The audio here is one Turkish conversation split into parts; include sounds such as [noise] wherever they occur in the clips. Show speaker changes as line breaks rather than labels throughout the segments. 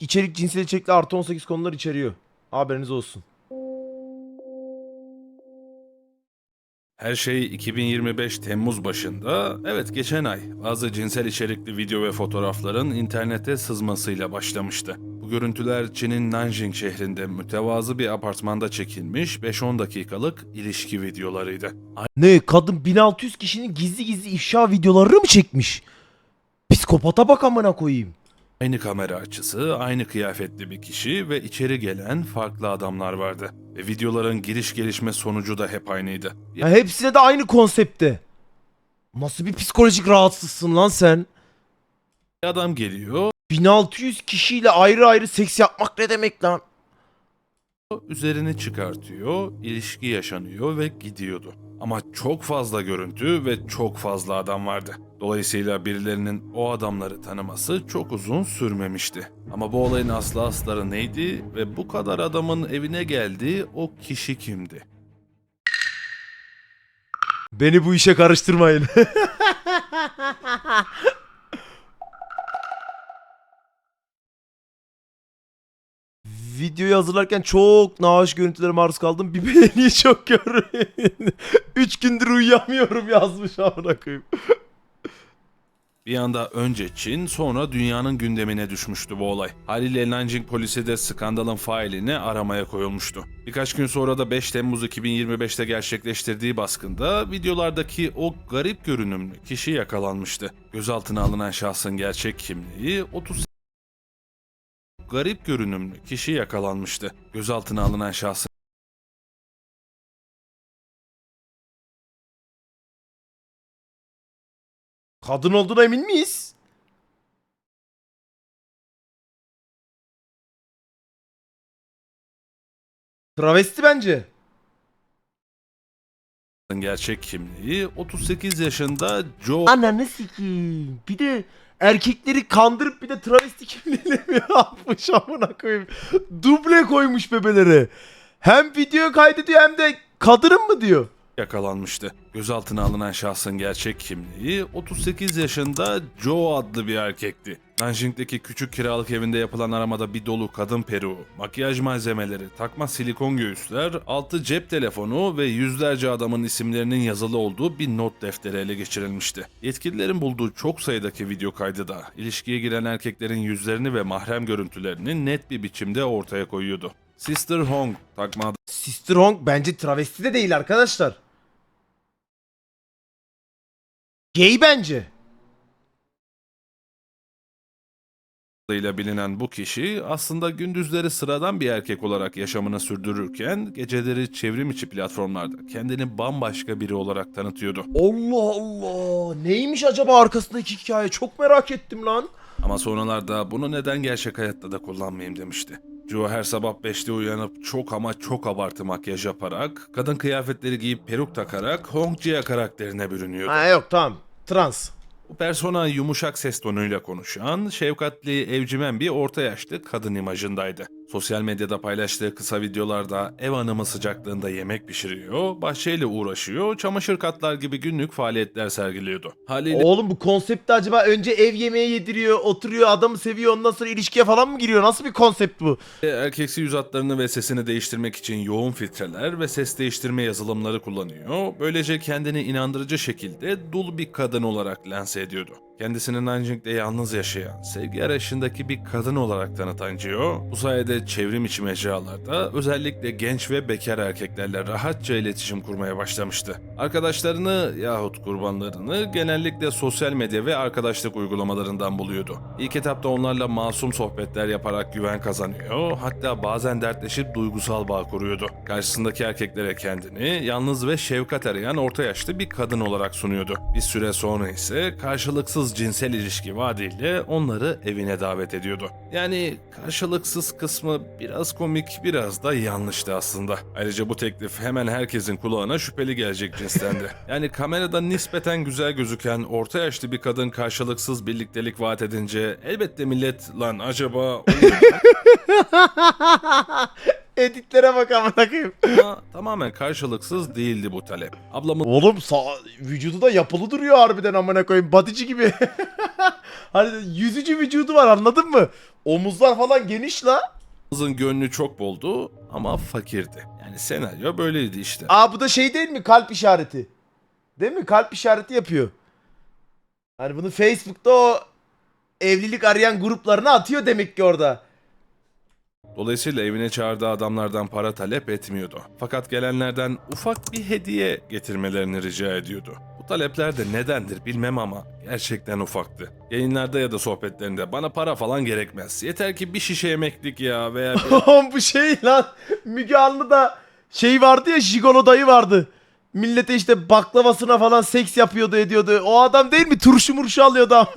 içerik cinsel içerikli artı 18 konular içeriyor. Haberiniz olsun.
Her şey 2025 Temmuz başında, evet geçen ay bazı cinsel içerikli video ve fotoğrafların internete sızmasıyla başlamıştı. Bu görüntüler Çin'in Nanjing şehrinde mütevazı bir apartmanda çekilmiş 5-10 dakikalık ilişki videolarıydı.
Ne kadın 1600 kişinin gizli gizli ifşa videolarını mı çekmiş? Psikopata bak amına koyayım.
Aynı kamera açısı, aynı kıyafetli bir kişi ve içeri gelen farklı adamlar vardı. Ve videoların giriş gelişme sonucu da hep aynıydı.
Ya hepsine de aynı konsepte. Nasıl bir psikolojik rahatsızsın lan sen?
Bir adam geliyor,
1600 kişiyle ayrı ayrı seks yapmak ne demek lan?
üzerini çıkartıyor, ilişki yaşanıyor ve gidiyordu. Ama çok fazla görüntü ve çok fazla adam vardı. Dolayısıyla birilerinin o adamları tanıması çok uzun sürmemişti. Ama bu olayın aslı asları neydi ve bu kadar adamın evine geldiği o kişi kimdi?
Beni bu işe karıştırmayın. [laughs] Videoyu hazırlarken çok nahoş görüntülere maruz kaldım. Bir [laughs] beğeniyi çok görüyorum. 3 gündür uyuyamıyorum yazmış amına koyayım.
Bir yanda önce Çin sonra dünyanın gündemine düşmüştü bu olay. Haliyle Nanjing polisi de skandalın failini aramaya koyulmuştu. Birkaç gün sonra da 5 Temmuz 2025'te gerçekleştirdiği baskında videolardaki o garip görünümlü kişi yakalanmıştı. Gözaltına alınan şahsın gerçek kimliği 30 garip görünümlü kişi yakalanmıştı. Gözaltına alınan şahsın
Kadın olduğuna emin miyiz? Travesti bence.
gerçek kimliği 38 yaşında Joe
Ananı sikeyim. Bir de erkekleri kandırıp bir de travesti kimliğiyle [laughs] mi yapmış amına koyayım. Duble koymuş bebelere. Hem video kaydediyor hem de kadının mı diyor.
yakalanmıştı. Gözaltına alınan şahsın gerçek kimliği 38 yaşında Joe adlı bir erkekti. Nanjing'deki küçük kiralık evinde yapılan aramada bir dolu kadın peruğu, makyaj malzemeleri, takma silikon göğüsler, altı cep telefonu ve yüzlerce adamın isimlerinin yazılı olduğu bir not defteri ele geçirilmişti. Yetkililerin bulduğu çok sayıdaki video kaydı da ilişkiye giren erkeklerin yüzlerini ve mahrem görüntülerini net bir biçimde ortaya koyuyordu. Sister Hong takma
Sister Hong bence travesti de değil arkadaşlar. Gay bence.
Adıyla bilinen bu kişi aslında gündüzleri sıradan bir erkek olarak yaşamını sürdürürken geceleri çevrim içi platformlarda kendini bambaşka biri olarak tanıtıyordu.
Allah Allah. Neymiş acaba arkasındaki hikaye? Çok merak ettim lan.
Ama sonralarda bunu neden gerçek hayatta da kullanmayayım demişti. Joe her sabah 5'te uyanıp çok ama çok abartı makyaj yaparak, kadın kıyafetleri giyip peruk takarak Hong Jia karakterine bürünüyordu.
Ha yok tamam. Trans.
Bu persona yumuşak ses tonuyla konuşan, şefkatli, evcimen bir orta yaşlı kadın imajındaydı. Sosyal medyada paylaştığı kısa videolarda ev hanımı sıcaklığında yemek pişiriyor, bahçeyle uğraşıyor, çamaşır katlar gibi günlük faaliyetler sergiliyordu. Haliyle
Oğlum bu konseptte acaba önce ev yemeği yediriyor, oturuyor, adamı seviyor, ondan sonra ilişkiye falan mı giriyor? Nasıl bir konsept bu?
erkeksi yüz hatlarını ve sesini değiştirmek için yoğun filtreler ve ses değiştirme yazılımları kullanıyor. Böylece kendini inandırıcı şekilde dul bir kadın olarak lanse ediyordu. Kendisini Nanjing'de yalnız yaşayan, sevgi arayışındaki bir kadın olarak tanıtan Gio, bu sayede çevrim içi mecralarda özellikle genç ve bekar erkeklerle rahatça iletişim kurmaya başlamıştı. Arkadaşlarını yahut kurbanlarını genellikle sosyal medya ve arkadaşlık uygulamalarından buluyordu. İlk etapta onlarla masum sohbetler yaparak güven kazanıyor, hatta bazen dertleşip duygusal bağ kuruyordu. Karşısındaki erkeklere kendini yalnız ve şefkat arayan orta yaşlı bir kadın olarak sunuyordu. Bir süre sonra ise karşılıksız cinsel ilişki vaadiyle onları evine davet ediyordu. Yani karşılıksız kısmı biraz komik biraz da yanlıştı aslında. Ayrıca bu teklif hemen herkesin kulağına şüpheli gelecek cinstendi. [laughs] Yani kamerada nispeten güzel gözüken orta yaşlı bir kadın karşılıksız birliktelik vaat edince elbette millet lan acaba o mu?" [laughs]
Editlere bak amına koyayım.
Ama tamamen karşılıksız değildi bu talep. Ablamın
Oğlum sağ, vücudu da yapılı duruyor harbiden amına koyayım. Badici gibi. [laughs] Hani yüzücü vücudu var anladın mı? Omuzlar falan geniş la.
Kızın gönlü çok boldu ama fakirdi. Yani senaryo böyleydi işte.
Aa bu da şey değil mi? Kalp işareti. Değil mi? Kalp işareti yapıyor. Hani bunu Facebook'ta o evlilik arayan gruplarına atıyor demek ki orada.
Dolayısıyla evine çağırdığı adamlardan para talep etmiyordu. Fakat gelenlerden ufak bir hediye getirmelerini rica ediyordu. Bu talepler de nedendir bilmem ama gerçekten ufaktı. Yayınlarda ya da sohbetlerinde bana para falan gerekmez. Yeter ki bir şişe yemeklik ya veya bir [laughs]
bu şey lan. Müge Anlı'da şey vardı ya Jigolo dayı vardı. Millete işte baklavasına falan seks yapıyordu ediyordu. O adam değil mi? Turşu murşu alıyordu. [laughs]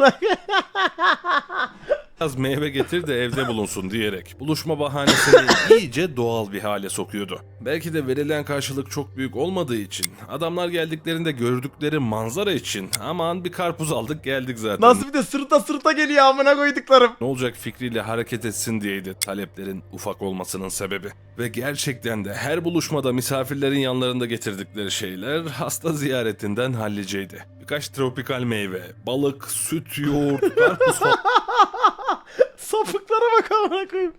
biraz meyve getir de evde bulunsun diyerek buluşma bahanesini [laughs] iyice doğal bir hale sokuyordu. Belki de verilen karşılık çok büyük olmadığı için adamlar geldiklerinde gördükleri manzara için aman bir karpuz aldık geldik zaten.
Nasıl bir de sırta sırta geliyor amına koyduklarım.
ne olacak fikriyle hareket etsin diyeydi taleplerin ufak olmasının sebebi. Ve gerçekten de her buluşmada misafirlerin yanlarında getirdikleri şeyler hasta ziyaretinden halliceydi. Birkaç tropikal meyve, balık, süt, yoğurt, karpuz [laughs] falan
Sapıklara bak amına koyayım.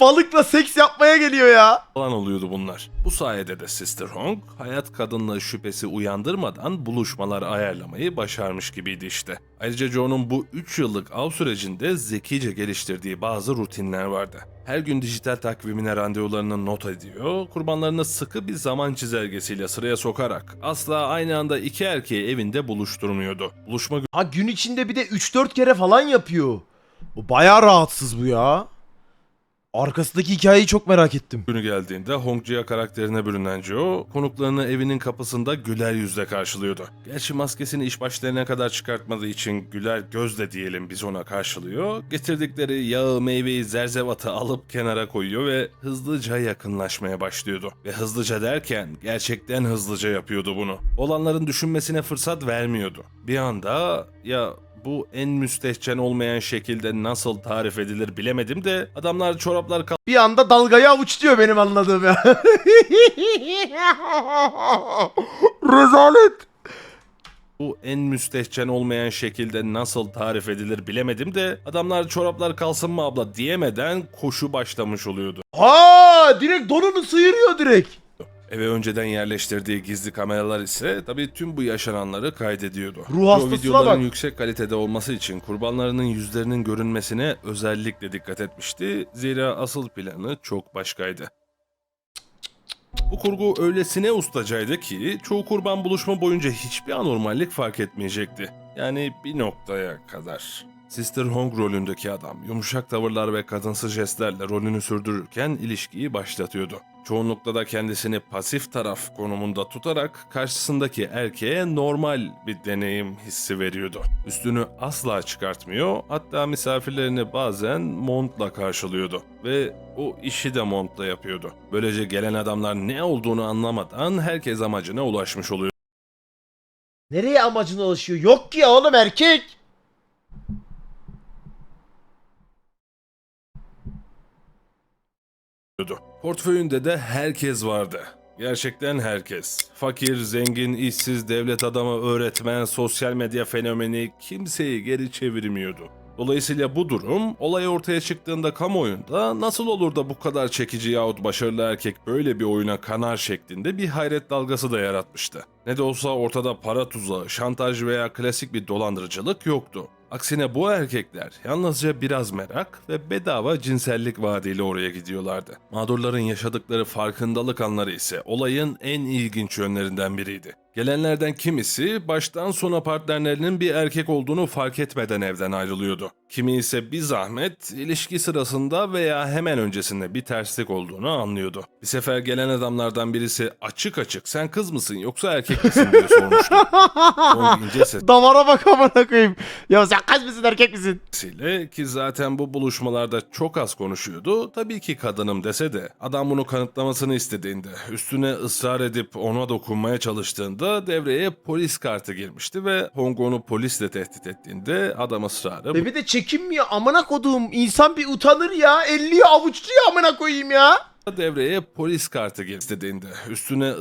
Balıkla seks yapmaya geliyor ya.
falan oluyordu bunlar. Bu sayede de Sister Hong hayat kadınlığı şüphesi uyandırmadan buluşmalar ayarlamayı başarmış gibiydi işte. Ayrıca Joe'nun bu 3 yıllık av sürecinde zekice geliştirdiği bazı rutinler vardı. Her gün dijital takvimine randevularını not ediyor, kurbanlarını sıkı bir zaman çizelgesiyle sıraya sokarak asla aynı anda iki erkeği evinde buluşturmuyordu. Buluşma
Ha gün içinde bir de 3-4 kere falan yapıyor. Bu bayağı rahatsız bu ya. Arkasındaki hikayeyi çok merak ettim.
Günü geldiğinde Hong Jia karakterine bürünen Joe, konuklarını evinin kapısında güler yüzle karşılıyordu. Gerçi maskesini iş başlarına kadar çıkartmadığı için güler gözle diyelim biz ona karşılıyor. Getirdikleri yağı, meyveyi, zerzevatı alıp kenara koyuyor ve hızlıca yakınlaşmaya başlıyordu. Ve hızlıca derken gerçekten hızlıca yapıyordu bunu. Olanların düşünmesine fırsat vermiyordu. Bir anda ya bu en müstehcen olmayan şekilde nasıl tarif edilir bilemedim de adamlar çoraplar
Bir anda dalgayı avuçluyor benim anladığım ya. [laughs] Rezalet.
Bu en müstehcen olmayan şekilde nasıl tarif edilir bilemedim de adamlar çoraplar kalsın mı abla diyemeden koşu başlamış oluyordu.
Ha, direkt donunu sıyırıyor direkt.
Eve önceden yerleştirdiği gizli kameralar ise tabii tüm bu yaşananları kaydediyordu.
Ruh
Bu
hastasına
videoların
bak.
yüksek kalitede olması için kurbanlarının yüzlerinin görünmesine özellikle dikkat etmişti. Zira asıl planı çok başkaydı. Bu kurgu öylesine ustacaydı ki çoğu kurban buluşma boyunca hiçbir anormallik fark etmeyecekti. Yani bir noktaya kadar. Sister Hong rolündeki adam yumuşak tavırlar ve kadınsı jestlerle rolünü sürdürürken ilişkiyi başlatıyordu. Çoğunlukla da kendisini pasif taraf konumunda tutarak karşısındaki erkeğe normal bir deneyim hissi veriyordu. Üstünü asla çıkartmıyor hatta misafirlerini bazen montla karşılıyordu ve o işi de montla yapıyordu. Böylece gelen adamlar ne olduğunu anlamadan herkes amacına ulaşmış oluyor.
Nereye amacına ulaşıyor? Yok ki oğlum erkek.
Ediyordu. Portföyünde de herkes vardı. Gerçekten herkes. Fakir, zengin, işsiz, devlet adamı, öğretmen, sosyal medya fenomeni kimseyi geri çevirmiyordu. Dolayısıyla bu durum olay ortaya çıktığında kamuoyunda nasıl olur da bu kadar çekici yahut başarılı erkek böyle bir oyuna kanar şeklinde bir hayret dalgası da yaratmıştı. Ne de olsa ortada para tuzağı, şantaj veya klasik bir dolandırıcılık yoktu. Aksine bu erkekler yalnızca biraz merak ve bedava cinsellik vaadiyle oraya gidiyorlardı. Mağdurların yaşadıkları farkındalık anları ise olayın en ilginç yönlerinden biriydi. Gelenlerden kimisi baştan sona partnerlerinin bir erkek olduğunu fark etmeden evden ayrılıyordu. Kimi ise bir zahmet ilişki sırasında veya hemen öncesinde bir terslik olduğunu anlıyordu. Bir sefer gelen adamlardan birisi açık açık sen kız mısın yoksa erkek misin diye sormuştu. İnce ses [laughs]
Damara bak amına koyayım. Ya sen kaç mısın erkek misin?
Ile ki zaten bu buluşmalarda çok az konuşuyordu. Tabii ki kadınım dese de adam bunu kanıtlamasını istediğinde, üstüne ısrar edip ona dokunmaya çalıştığında devreye polis kartı girmişti ve Hong onu polisle tehdit ettiğinde adam ısrarı
Bebe de çekinmiyor amına koduğum. İnsan bir utanır ya. Elliyor avuçluyor amına koyayım ya.
devreye polis kartı girdi istediğinde, üstüne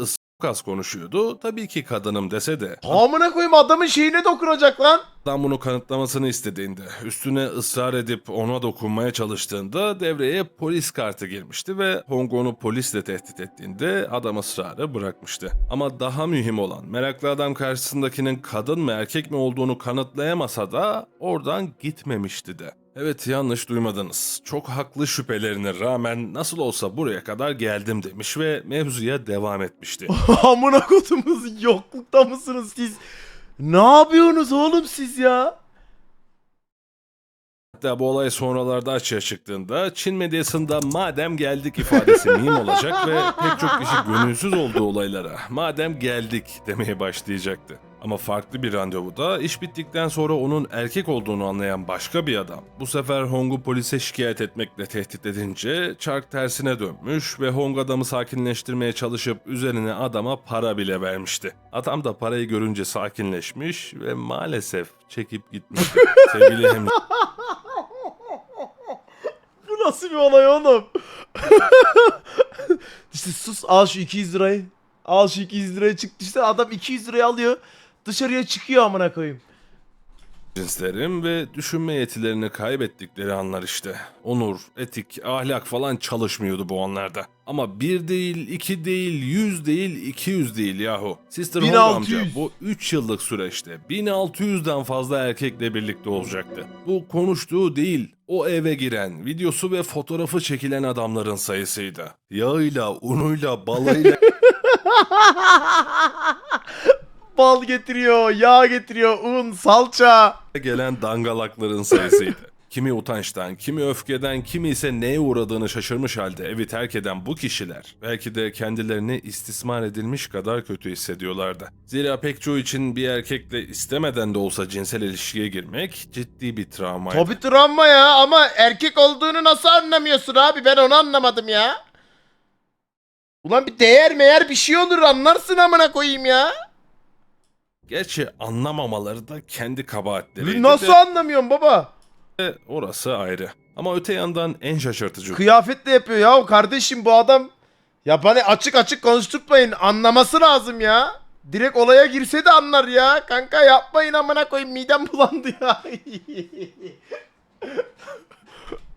çok az konuşuyordu. Tabii ki kadınım dese de
Amına koyayım adamın şeyine dokunacak lan.
Adam bunu kanıtlamasını istediğinde, üstüne ısrar edip ona dokunmaya çalıştığında devreye polis kartı girmişti ve Hong onu polisle tehdit ettiğinde adam ısrarı bırakmıştı. Ama daha mühim olan meraklı adam karşısındakinin kadın mı erkek mi olduğunu kanıtlayamasa da oradan gitmemişti de. Evet yanlış duymadınız. Çok haklı şüphelerine rağmen nasıl olsa buraya kadar geldim demiş ve mevzuya devam etmişti. [laughs]
Amına kodumuz yoklukta mısınız siz? Ne yapıyorsunuz oğlum siz ya?
Hatta bu olay sonralarda açığa çıktığında Çin medyasında madem geldik ifadesi meme olacak ve pek çok kişi gönülsüz olduğu olaylara madem geldik demeye başlayacaktı. Ama farklı bir randevuda iş bittikten sonra onun erkek olduğunu anlayan başka bir adam bu sefer Hong'u polise şikayet etmekle tehdit edince çark tersine dönmüş ve Hong adamı sakinleştirmeye çalışıp üzerine adama para bile vermişti. Adam da parayı görünce sakinleşmiş ve maalesef çekip gitmişti. [laughs] Sevgili hem
Bu nasıl bir olay oğlum? [laughs] işte sus al şu 200 lirayı. Al şu 200 lirayı çıktı işte adam 200 lirayı alıyor. Dışarıya çıkıyor amına koyayım.
cinslerim ve düşünme yetilerini kaybettikleri anlar işte. Onur, etik, ahlak falan çalışmıyordu bu anlarda. Ama bir değil, iki değil, yüz değil, iki yüz değil yahu. Sister Hong
1600.
amca bu 3 yıllık süreçte 1600'den fazla erkekle birlikte olacaktı. Bu konuştuğu değil, o eve giren, videosu ve fotoğrafı çekilen adamların sayısıydı. Yağıyla, unuyla, balıyla [laughs]
Bal getiriyor, yağ getiriyor, un, salça.
gelen dangalakların sayısıydı. Kimi utançtan, kimi öfkeden, kimi ise neye uğradığını şaşırmış halde evi terk eden bu kişiler belki de kendilerini istismar edilmiş kadar kötü hissediyorlardı. Zira pek çoğu için bir erkekle istemeden de olsa cinsel ilişkiye girmek ciddi bir travmaydı.
Tabi travma ya ama erkek olduğunu nasıl anlamıyorsun abi ben onu anlamadım ya. Ulan bir değer meğer bir şey olur anlarsın amına koyayım ya.
Gerçi anlamamaları da kendi kabahatleriydi
Nasıl
de
anlamıyorum baba?
orası ayrı. Ama öte yandan en şaşırtıcı
Kıyafetle yapıyor ya kardeşim bu adam. Ya bana açık açık konuşturmayın anlaması lazım ya. Direkt olaya girse de anlar ya. Kanka yapmayın amına koyayım midem [laughs] bulandı ya. [laughs]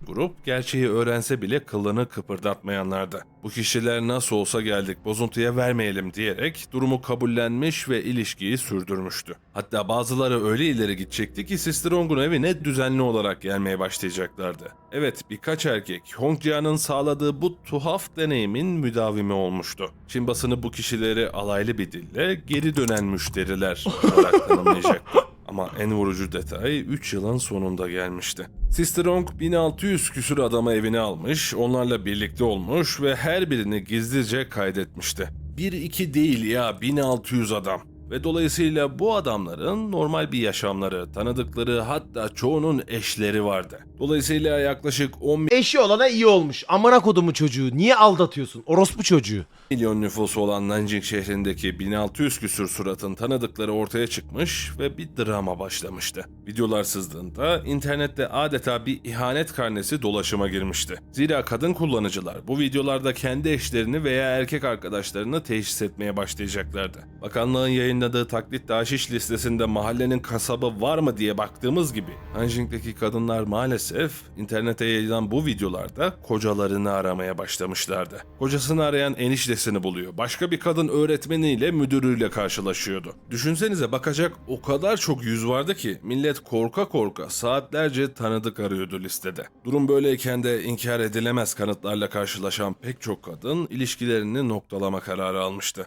Grup gerçeği öğrense bile kılını kıpırdatmayanlardı. Bu kişiler nasıl olsa geldik bozuntuya vermeyelim diyerek durumu kabullenmiş ve ilişkiyi sürdürmüştü. Hatta bazıları öyle ileri gidecekti ki Sister Hong'un evine düzenli olarak gelmeye başlayacaklardı. Evet birkaç erkek Hong Jia'nın sağladığı bu tuhaf deneyimin müdavimi olmuştu. Çin basını bu kişileri alaylı bir dille geri dönen müşteriler olarak [laughs] tanımlayacaktı. Ama en vurucu detay 3 yılın sonunda gelmişti. Sister Hong 1600 küsür adama evine almış, onlarla birlikte olmuş ve her birini gizlice kaydetmişti. Bir iki değil ya 1600 adam. Ve dolayısıyla bu adamların normal bir yaşamları, tanıdıkları hatta çoğunun eşleri vardı. Dolayısıyla yaklaşık 10
Eşi olana iyi olmuş. Amına kodumu çocuğu. Niye aldatıyorsun? Orospu çocuğu.
milyon nüfusu olan Nanjing şehrindeki 1600 küsür suratın tanıdıkları ortaya çıkmış ve bir drama başlamıştı. Videolar sızdığında internette adeta bir ihanet karnesi dolaşıma girmişti. Zira kadın kullanıcılar bu videolarda kendi eşlerini veya erkek arkadaşlarını teşhis etmeye başlayacaklardı. Bakanlığın yayınladığı taklit daşiş listesinde mahallenin kasabı var mı diye baktığımız gibi Nanjing'deki kadınlar maalesef internete yayılan bu videolarda kocalarını aramaya başlamışlardı. Kocasını arayan eniştesini buluyor. Başka bir kadın öğretmeniyle müdürüyle karşılaşıyordu. Düşünsenize bakacak o kadar çok yüz vardı ki millet korka korka saatlerce tanıdık arıyordu listede. Durum böyleyken de inkar edilemez kanıtlarla karşılaşan pek çok kadın ilişkilerini noktalama kararı almıştı.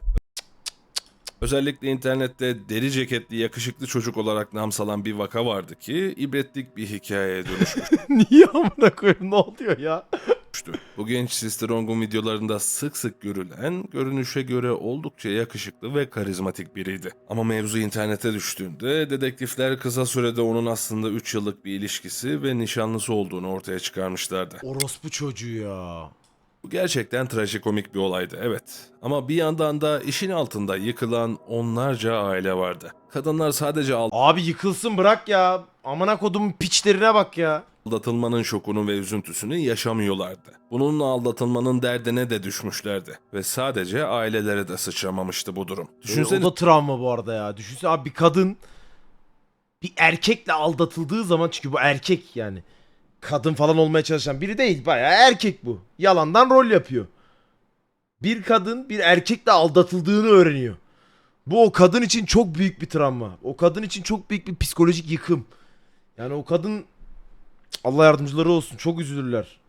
Özellikle internette deri ceketli yakışıklı çocuk olarak nam salan bir vaka vardı ki ibretlik bir hikayeye dönüşmüştü. [laughs]
Niye amına koyayım ne oluyor ya?
Bu genç Sister Hong'un videolarında sık sık görülen, görünüşe göre oldukça yakışıklı ve karizmatik biriydi. Ama mevzu internete düştüğünde dedektifler kısa sürede onun aslında 3 yıllık bir ilişkisi ve nişanlısı olduğunu ortaya çıkarmışlardı.
Orospu çocuğu ya.
Bu gerçekten trajikomik bir olaydı evet. Ama bir yandan da işin altında yıkılan onlarca aile vardı. Kadınlar sadece
Abi yıkılsın bırak ya. Amına kodumun piçlerine bak ya.
aldatılmanın şokunu ve üzüntüsünü yaşamıyorlardı. Bununla aldatılmanın derdine de düşmüşlerdi. Ve sadece ailelere de sıçramamıştı bu durum. Düşünsene
o da travma bu arada ya. Düşünsene abi bir kadın bir erkekle aldatıldığı zaman çünkü bu erkek yani. Kadın falan olmaya çalışan biri değil. Bayağı erkek bu. Yalandan rol yapıyor. Bir kadın bir erkekle aldatıldığını öğreniyor. Bu o kadın için çok büyük bir travma. O kadın için çok büyük bir psikolojik yıkım. Yani o kadın Allah yardımcıları olsun. Çok üzülürler.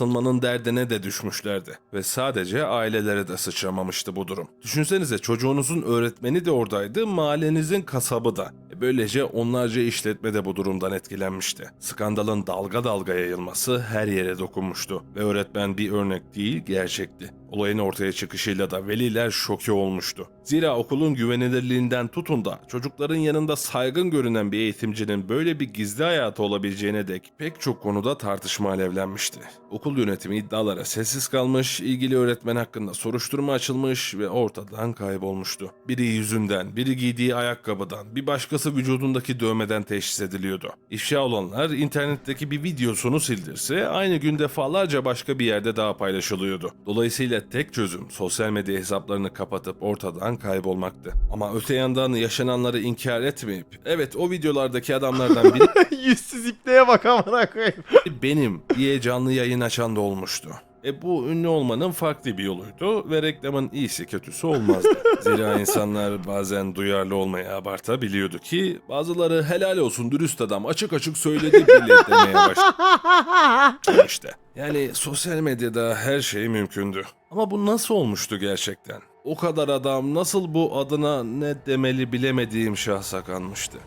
Atılmanın derdine de düşmüşlerdi ve sadece ailelere de sıçramamıştı bu durum. Düşünsenize çocuğunuzun öğretmeni de oradaydı, mahallenizin kasabı da. E böylece onlarca işletme de bu durumdan etkilenmişti. Skandalın dalga dalga yayılması her yere dokunmuştu ve öğretmen bir örnek değil gerçekti. Olayın ortaya çıkışıyla da veliler şoke olmuştu. Zira okulun güvenilirliğinden tutun da çocukların yanında saygın görünen bir eğitimcinin böyle bir gizli hayatı olabileceğine dek pek çok konuda tartışma alevlenmişti. Okul yönetimi iddialara sessiz kalmış, ilgili öğretmen hakkında soruşturma açılmış ve ortadan kaybolmuştu. Biri yüzünden, biri giydiği ayakkabıdan, bir başkası vücudundaki dövmeden teşhis ediliyordu. İfşa olanlar internetteki bir videosunu sildirse aynı gün defalarca başka bir yerde daha paylaşılıyordu. Dolayısıyla tek çözüm sosyal medya hesaplarını kapatıp ortadan kaybolmaktı. Ama öte yandan yaşananları inkar etmeyip evet o videolardaki adamlardan biri [laughs]
Yüzsüz ipneye bak amına koyayım.
benim diye canlı yayın açan da olmuştu. E bu ünlü olmanın farklı bir yoluydu ve reklamın iyisi kötüsü olmazdı. [laughs] Zira insanlar bazen duyarlı olmaya abartabiliyordu ki bazıları helal olsun dürüst adam açık açık söyledi bile demeye başlamıştı. [laughs] Yani sosyal medyada her şey mümkündü. Ama bu nasıl olmuştu gerçekten? O kadar adam nasıl bu adına ne demeli bilemediğim şahsa kanmıştı.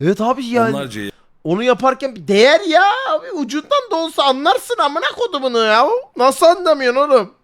Evet abi yani
Onlarca
onu yaparken bir değer ya abi ucundan da olsa anlarsın amına kodumunu ya. Nasıl anlamıyorsun oğlum?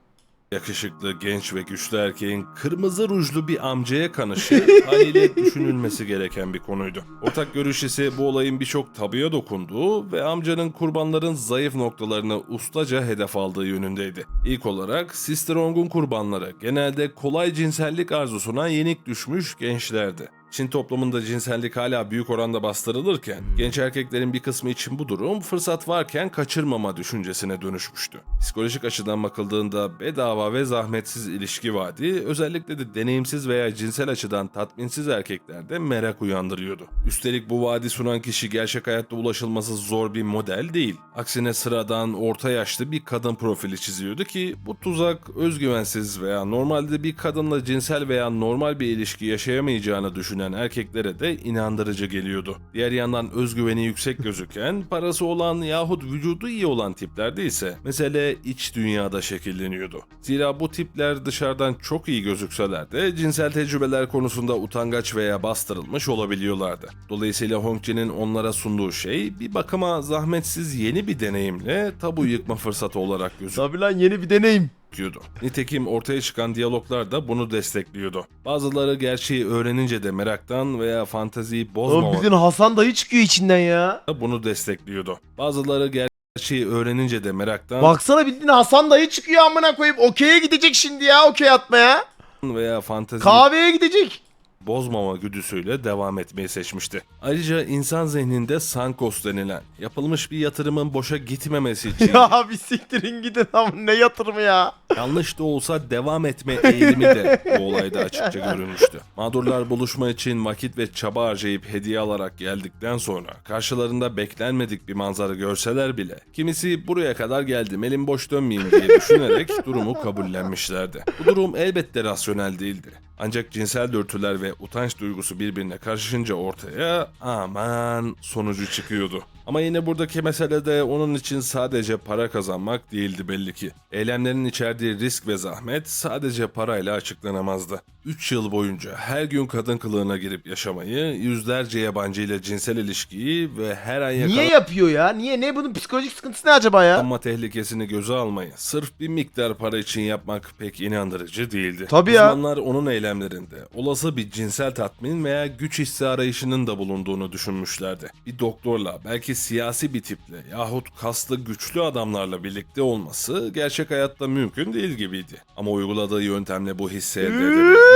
Yakışıklı, genç ve güçlü erkeğin kırmızı rujlu bir amcaya kanışı [laughs] haliyle düşünülmesi gereken bir konuydu. Ortak görüş ise bu olayın birçok tabuya dokunduğu ve amcanın kurbanların zayıf noktalarını ustaca hedef aldığı yönündeydi. İlk olarak Sisterong'un kurbanları genelde kolay cinsellik arzusuna yenik düşmüş gençlerdi. Çin toplumunda cinsellik hala büyük oranda bastırılırken genç erkeklerin bir kısmı için bu durum fırsat varken kaçırmama düşüncesine dönüşmüştü. Psikolojik açıdan bakıldığında bedava ve zahmetsiz ilişki vaadi özellikle de deneyimsiz veya cinsel açıdan tatminsiz erkeklerde merak uyandırıyordu. Üstelik bu vaadi sunan kişi gerçek hayatta ulaşılması zor bir model değil. Aksine sıradan orta yaşlı bir kadın profili çiziyordu ki bu tuzak özgüvensiz veya normalde bir kadınla cinsel veya normal bir ilişki yaşayamayacağını düşünen erkeklere de inandırıcı geliyordu. Diğer yandan özgüveni yüksek gözüken, [laughs] parası olan yahut vücudu iyi olan tiplerde ise mesele iç dünyada şekilleniyordu. Zira bu tipler dışarıdan çok iyi gözükseler de cinsel tecrübeler konusunda utangaç veya bastırılmış olabiliyorlardı. Dolayısıyla Hongji'nin onlara sunduğu şey bir bakıma zahmetsiz yeni bir deneyimle tabu yıkma fırsatı olarak gözüküyordu
Tabi lan yeni bir deneyim.
Gerekiyordu. Nitekim ortaya çıkan diyaloglar da bunu destekliyordu. Bazıları gerçeği öğrenince de meraktan veya fanteziyi
Oğlum
bozmamak
bildiğin Hasan dayı çıkıyor içinden ya.
da bunu destekliyordu. Bazıları gerçeği öğrenince de meraktan
Baksana bildiğin Hasan dayı çıkıyor amına koyup okey'e gidecek şimdi ya okey atmaya.
veya fanteziyi
Kahveye gidecek.
Bozmama güdüsüyle devam etmeyi seçmişti. Ayrıca insan zihninde sankos denilen yapılmış bir yatırımın boşa gitmemesi için [laughs]
Ya bir siktirin gidin ama ne yatırımı ya.
yanlış da olsa devam etme eğilimi de bu olayda açıkça görülmüştü. Mağdurlar buluşma için vakit ve çaba harcayıp hediye alarak geldikten sonra karşılarında beklenmedik bir manzara görseler bile kimisi buraya kadar geldim elim boş dönmeyeyim diye düşünerek durumu kabullenmişlerdi. Bu durum elbette rasyonel değildi. Ancak cinsel dürtüler ve utanç duygusu birbirine karışınca ortaya aman sonucu çıkıyordu. Ama yine buradaki mesele de onun için sadece para kazanmak değildi belli ki. Eylemlerin içerdiği risk ve zahmet sadece parayla açıklanamazdı. 3 yıl boyunca her gün kadın kılığına girip yaşamayı, yüzlerce yabancı ile cinsel ilişkiyi ve her an
Niye yapıyor ya? Niye? Ne bunun psikolojik sıkıntısı ne acaba ya?
yakalanma tehlikesini göze almayı sırf bir miktar para için yapmak pek inandırıcı değildi.
Tabii ya.
Uzmanlar onun eylemlerinde olası bir cinsel tatmin veya güç hissi arayışının da bulunduğunu düşünmüşlerdi. Bir doktorla belki siyasi bir tiple yahut kaslı güçlü adamlarla birlikte olması gerçek hayatta mümkün değil gibiydi. Ama uyguladığı yöntemle bu hissi elde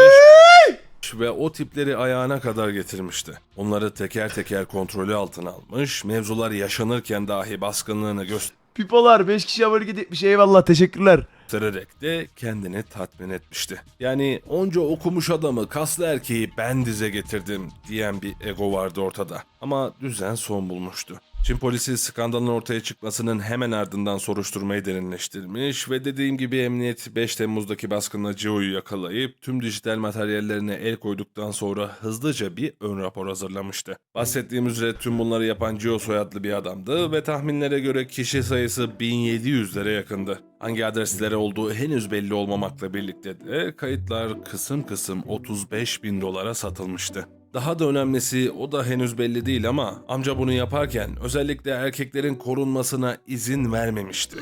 ve o tipleri ayağına kadar getirmişti. Onları teker teker kontrolü altına almış, mevzular yaşanırken dahi baskınlığını
Pipolar 5 kişi abone etmiş eyvallah teşekkürler.
göstererek de kendini tatmin etmişti. Yani onca okumuş adamı kaslı erkeği ben dize getirdim diyen bir ego vardı ortada. Ama düzen son bulmuştu. Çin polisi skandalın ortaya çıkmasının hemen ardından soruşturmayı derinleştirmiş ve dediğim gibi emniyet 5 Temmuz'daki baskınla Joe'yu yakalayıp tüm dijital materyallerine el koyduktan sonra hızlıca bir ön rapor hazırlamıştı. Bahsettiğim üzere tüm bunları yapan Joe soyadlı bir adamdı ve tahminlere göre kişi sayısı 1700'lere yakındı. Hangi adreslere olduğu henüz belli olmamakla birlikte de kayıtlar kısım kısım 35 bin dolara satılmıştı. Daha da önemlisi o da henüz belli değil ama amca bunu yaparken özellikle erkeklerin korunmasına izin vermemişti.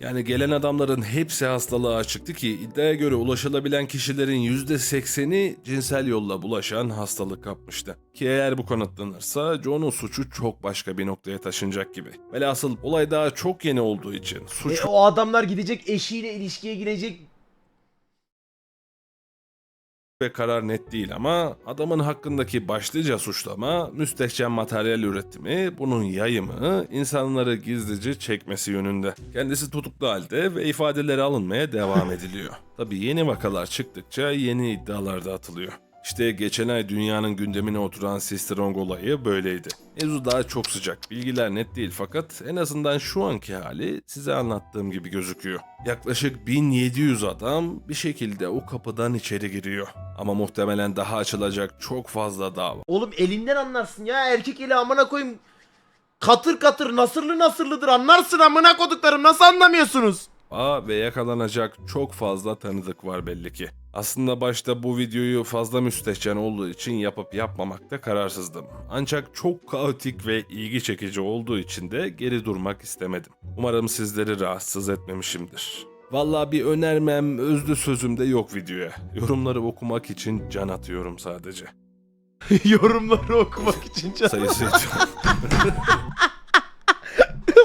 Yani gelen adamların hepsi hastalığa açıktı ki iddiaya göre ulaşılabilen kişilerin %80'i cinsel yolla bulaşan hastalık kapmıştı. Ki eğer bu kanıtlanırsa John'un suçu çok başka bir noktaya taşınacak gibi. Velhasıl olay daha çok yeni olduğu için suç
E, o adamlar gidecek eşiyle ilişkiye girecek.
Ve karar net değil ama adamın hakkındaki başlıca suçlama müstehcen materyal üretimi, bunun yayımı, insanları gizlice çekmesi yönünde. Kendisi tutuklu halde ve ifadeleri alınmaya devam ediliyor. Tabi yeni vakalar çıktıkça yeni iddialar da atılıyor. İşte geçen ay dünyanın gündemine oturan Sister Wrong olayı böyleydi. Mevzu daha çok sıcak. Bilgiler net değil fakat en azından şu anki hali size anlattığım gibi gözüküyor. Yaklaşık 1700 adam bir şekilde o kapıdan içeri giriyor. Ama muhtemelen daha açılacak çok fazla dava
Oğlum elinden anlarsın ya erkek eli amına koyayım. Katır katır nasırlı nasırlıdır anlarsın amına koduklarım nasıl anlamıyorsunuz?
Ve yakalanacak çok fazla tanıdık var belli ki. Aslında başta bu videoyu fazla müstehcen olduğu için yapıp yapmamakta kararsızdım. Ancak çok kaotik ve ilgi çekici olduğu için de geri durmak istemedim. Umarım sizleri rahatsız etmemişimdir. Vallahi bir önermem, özlü sözüm de yok videoya. Yorumları okumak için can atıyorum sadece. [laughs]
Yorumları okumak için can-
Sayısı [laughs]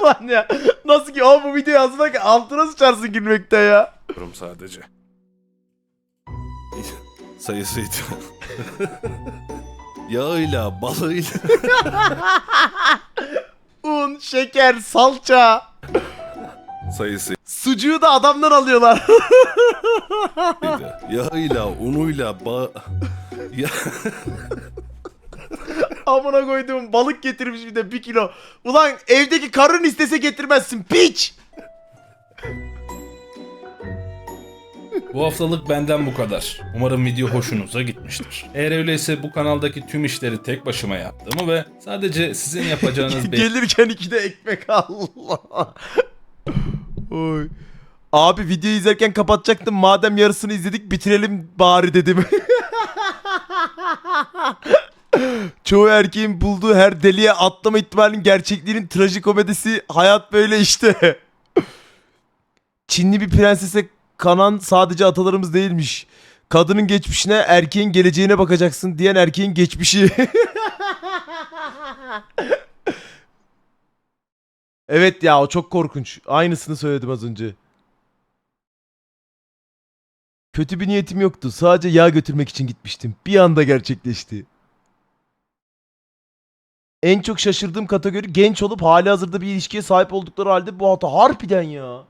Lan ya nasıl ki o bu videoyu yazmak ki altına sıçarsın gülmekten ya.
Yorum sadece. Sayısıydı. Yağıyla, balıyla. [laughs]
Un, şeker, salça.
Sayısıydı.
Sucuğu da adamdan alıyorlar.
Yağıyla, unuyla, ba... Ya...
Amına koyduğum balık getirmiş bir de bir kilo. Ulan evdeki karın istese getirmezsin piç.
Bu haftalık benden bu kadar. Umarım video hoşunuza gitmiştir. Eğer öyleyse bu kanaldaki tüm işleri tek başıma yaptığımı ve sadece sizin yapacağınız [laughs] bir
Gelirken iki de ekmek Allah. Oy. Abi videoyu izlerken kapatacaktım. Madem yarısını izledik bitirelim bari dedim. [laughs] Çoğu erkeğin bulduğu her deliğe atlama ihtimalinin gerçekliğinin trajikomedisi hayat böyle işte. Çinli bir prensese kanan sadece atalarımız değilmiş. Kadının geçmişine erkeğin geleceğine bakacaksın diyen erkeğin geçmişi. [laughs] Evet ya o çok korkunç. Aynısını söyledim az önce. Kötü bir niyetim yoktu. Sadece yağ götürmek için gitmiştim. Bir anda gerçekleşti. En çok şaşırdığım kategori genç olup hali hazırda bir ilişkiye sahip oldukları halde bu hata. Harbiden ya.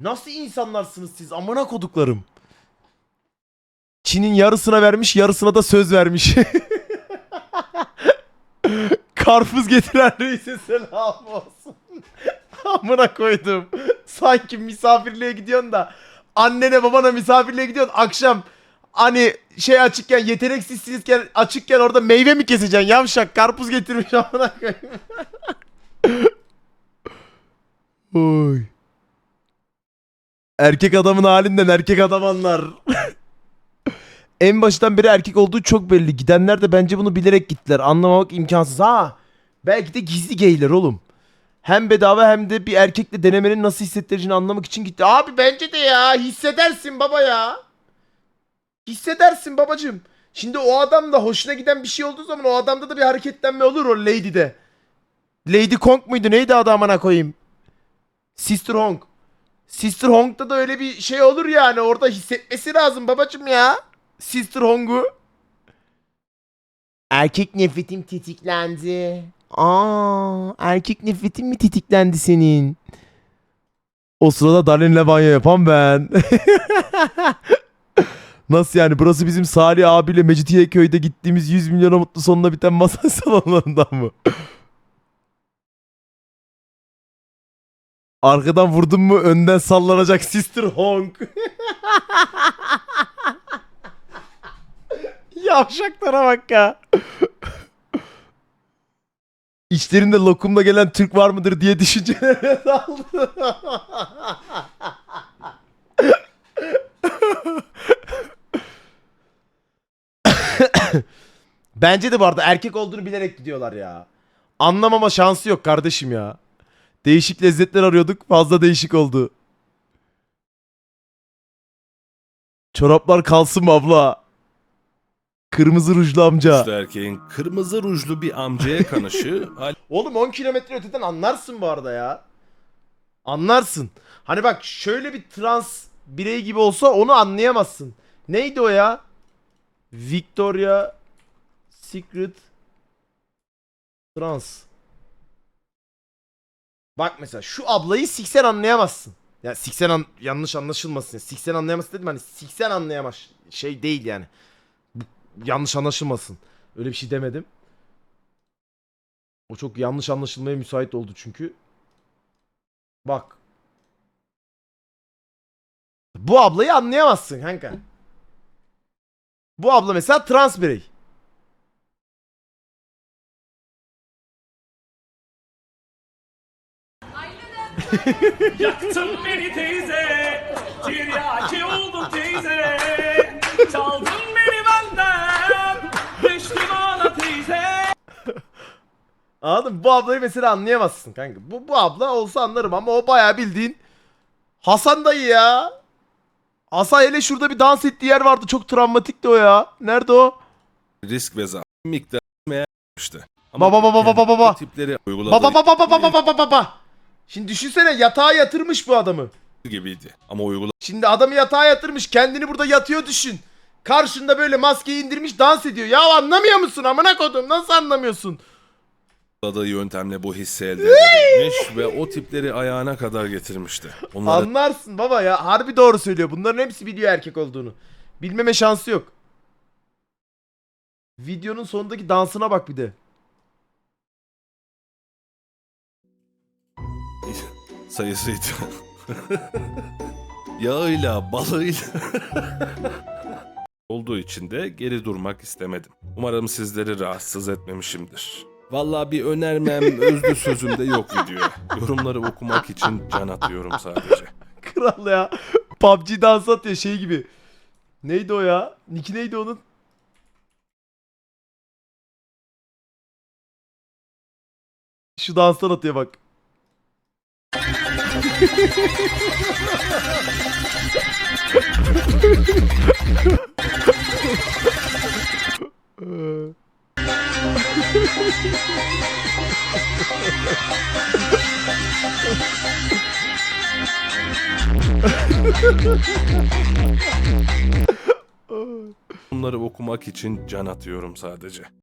Nasıl insanlarsınız siz amına koduklarım. Çin'in yarısına vermiş yarısına da söz vermiş. [laughs] Karpuz getiren reise selam olsun. [laughs] Amına koydum. Sanki misafirliğe gidiyorsun da annene babana misafirliğe gidiyorsun akşam hani şey açıkken yeteneksizsizken açıkken orada meyve mi keseceksin yavşak karpuz getirmiş amına. [laughs] Oy. Erkek adamın halinden erkek adam anlar. [laughs] en baştan beri erkek olduğu çok belli. Gidenler de bence bunu bilerek gittiler. Anlamamak imkansız. Ha. Belki de gizli geyler oğlum. Hem bedava hem de bir erkekle denemenin nasıl hissettireceğini anlamak için gitti. Abi bence de ya hissedersin baba ya. Hissedersin babacım. Şimdi o adam da hoşuna giden bir şey olduğu zaman o adamda da bir hareketlenme olur o Lady'de. Lady Kong muydu neydi adı amına koyayım? Sister Hong. Sister Hong'da da öyle bir şey olur yani orada hissetmesi lazım babacım ya. Sister Hong'u. Erkek nefretim tetiklendi. Aa, erkek nefretin mi tetiklendi senin? O sırada Darlen'le banyo yapan ben. [laughs] Nasıl yani? Burası bizim Salih abiyle Mecidiye köyde gittiğimiz 100 milyona mutlu sonuna biten masaj [laughs] salonlarından mı? Arkadan vurdun mu önden sallanacak Sister Honk. [laughs] Yavşaklara bak ya. İçlerinde lokumla gelen Türk var mıdır diye düşüncelere daldı. [laughs] [laughs] Bence de bu arada erkek olduğunu bilerek gidiyorlar ya. Anlamama şansı yok kardeşim ya. Değişik lezzetler arıyorduk. Fazla değişik oldu. Çoraplar kalsın mı abla? Kırmızı rujlu amca.
Suçlu erkeğin kırmızı rujlu bir amcaya kanışı [laughs]
Oğlum 10 kilometre öteden anlarsın bu arada ya. Anlarsın. Hani bak şöyle bir trans birey gibi olsa onu anlayamazsın. Neydi o ya? Victoria Secret Trans. Bak mesela şu ablayı siksen anlayamazsın. Ya siksen an- yanlış anlaşılmasın. Siksen anlayamazsın dedim hani siksen anlayamaz. Şey değil yani. Bu- yanlış anlaşılmasın. Öyle bir şey demedim. O çok yanlış anlaşılmaya müsait oldu çünkü. Bak. Bu ablayı anlayamazsın kanka. Bu abla mesela trans birey. [laughs]
Yaktın beni teyze, tiryaki oldum teyze. Çaldın beni benden, düştüm ağla teyze. [laughs]
Anladın mı? Bu ablayı mesela anlayamazsın kanka. Bu, bu abla olsa anlarım ama o bayağı bildiğin Hasan dayı ya. Hasan hele şurada bir dans ettiği yer vardı. Çok travmatikti o ya. Nerede o?
risk ve zarar miktarı meğermişti.
Baba, baba, baba, baba, baba.
Bu tipleri uyguladığı
Baba baba baba baba baba baba. Şimdi düşünsene yatağa yatırmış bu adamı.
gibiydi. Ama uyguladığı
Şimdi adamı yatağa yatırmış. Kendini burada yatıyor düşün. Karşında böyle maskeyi indirmiş dans ediyor. Ya anlamıyor musun amına kodum? Nasıl anlamıyorsun?
Yöntemle bu hissi elde edebilmiş ve o tipleri ayağına kadar getirmişti. Onlara
Anlarsın baba ya. Harbi doğru söylüyor. Bunların hepsi biliyor erkek olduğunu. Bilmeme şansı yok. Videonun sonundaki dansına bak bir de. [laughs]
sayısıydı. [laughs] Yağıyla, balıyla. [laughs] Olduğu için de geri durmak istemedim. Umarım sizleri rahatsız etmemişimdir. Vallahi bir önermem özlü sözümde yok videoya. Yorumları okumak için can atıyorum sadece.
Kral ya. PUBG dans atıyor şey gibi. Neydi o ya? Nick neydi onun? Şu danstan atıyor bak. [laughs]
Yorumları okumak için can atıyorum sadece.